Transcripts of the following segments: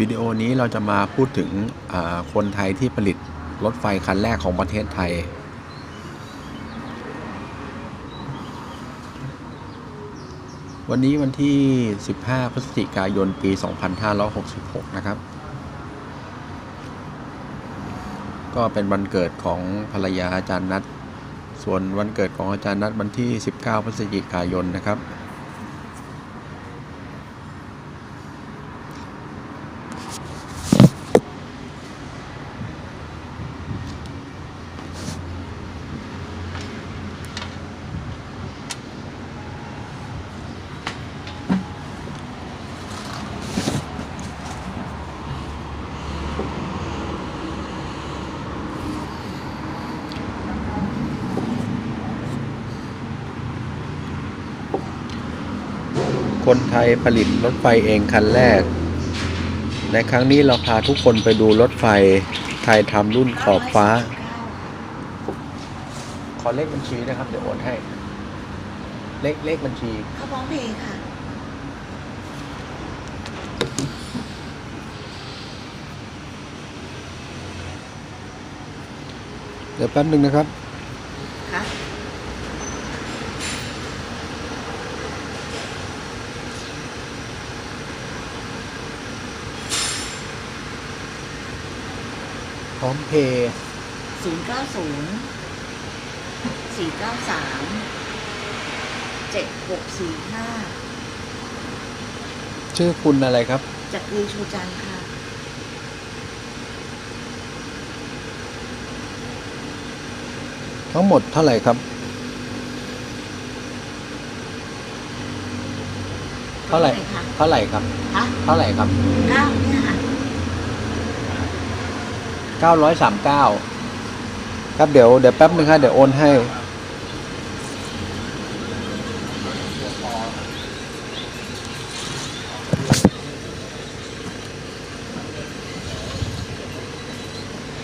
วิดีโอนี้เราจะมาพูดถึงคนไทยที่ผลิตรถไฟคันแรกของประเทศไทย วันนี้วันที่ 15 พฤศจิกายน ปี 2566 นะครับ ก็เป็นวันเกิดของภรรยาอาจารย์นัท ส่วนวันเกิดของอาจารย์นัทวันที่ 19 พฤศจิกายนนะครับ คนไทยผลิตรถไฟเองคันแรก ในครั้งนี้เราพาทุกคนไปดูรถไฟไทยทำรุ่นขอบฟ้า ขอเลขบัญชีนะครับ เดี๋ยวโอนให้ เลขเลขบัญชี เขาพร้อมเพลงค่ะ เดี๋ยวแป๊บหนึ่งนะครับ พร้อมเพย์ศูนย์เก้าศูนย์สี่เก้าสามเจ็ดหกสี่ห้าชื่อคุณอะไรครับ จักรีชูจันทร์ค่ะ ทั้งหมดเท่าไหร่ครับ เท่าไหร่คะเท่าไหร่ครับ ฮะเท่าไหร่ครับ เก้าเนี่ย ค่ะ939ครับเดี๋ยวเดี๋ยวแป๊บหนึงครับเดี๋ยวโอนให้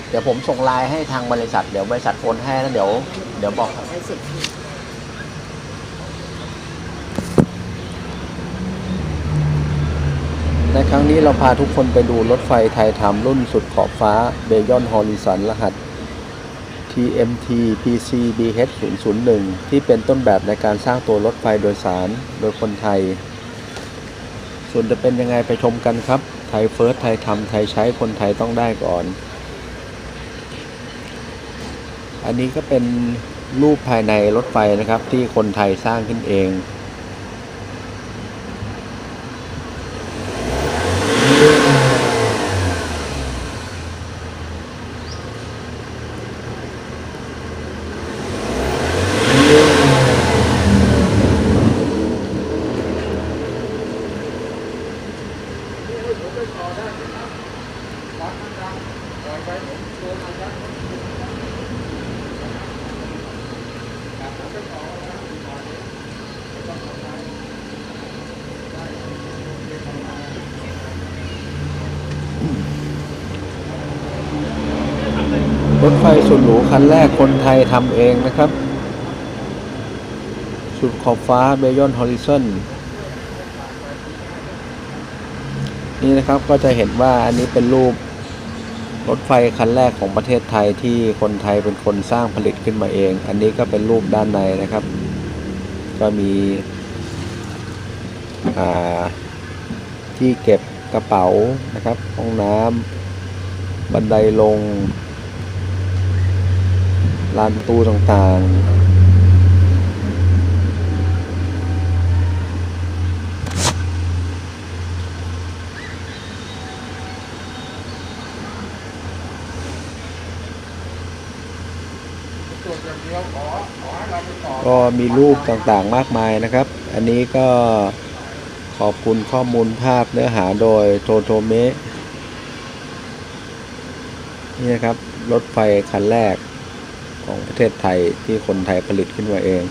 เดี๋ยวผมส่งไลน์ให้ทางบริษัท เดี๋ยวบริษัทโอนให้แล้วเดี๋ยว เดี๋ยวบอกครับ ใช้สิทธิ์ ในครั้งนี้เราพาทุกคนไปดูรถไฟไทยทำรุ่นสุดขอบฟ้าเบยอนฮอริสันรหัส TMT PC BH 001 ที่เป็นต้นแบบในการสร้างตัวรถไฟโดยสารโดยคนไทย ส่วนจะเป็นยังไงไปชมกันครับ ไทยเฟิร์สไทยทำไทยใช้คนไทยต้องได้ก่อน อันนี้ก็เป็นรูปภายในรถไฟนะครับที่คนไทยสร้างขึ้นเอง รถไฟสุดหรูคันแรกคนไทยทำเองนะครับ สุดขอบฟ้าเบยอนฮอริซอนนี่นะครับก็จะเห็นว่าอันนี้เป็นรูปรถไฟคันแรกของประเทศไทยที่คนไทยเป็นคนสร้างผลิตขึ้นมาเอง อันนี้ก็เป็นรูปด้านในนะครับ ก็มีที่เก็บกระเป๋านะครับห้องน้ำบันไดลงลานตูต่างๆ ก็มีรูปต่างๆมากมายนะครับ อันนี้ก็ขอบคุณข้อมูลภาพเนื้อหาโดยโทโทเมะนี่นะครับ รถไฟคันแรกของประเทศไทยที่คนไทยผลิตขึ้นมาเอง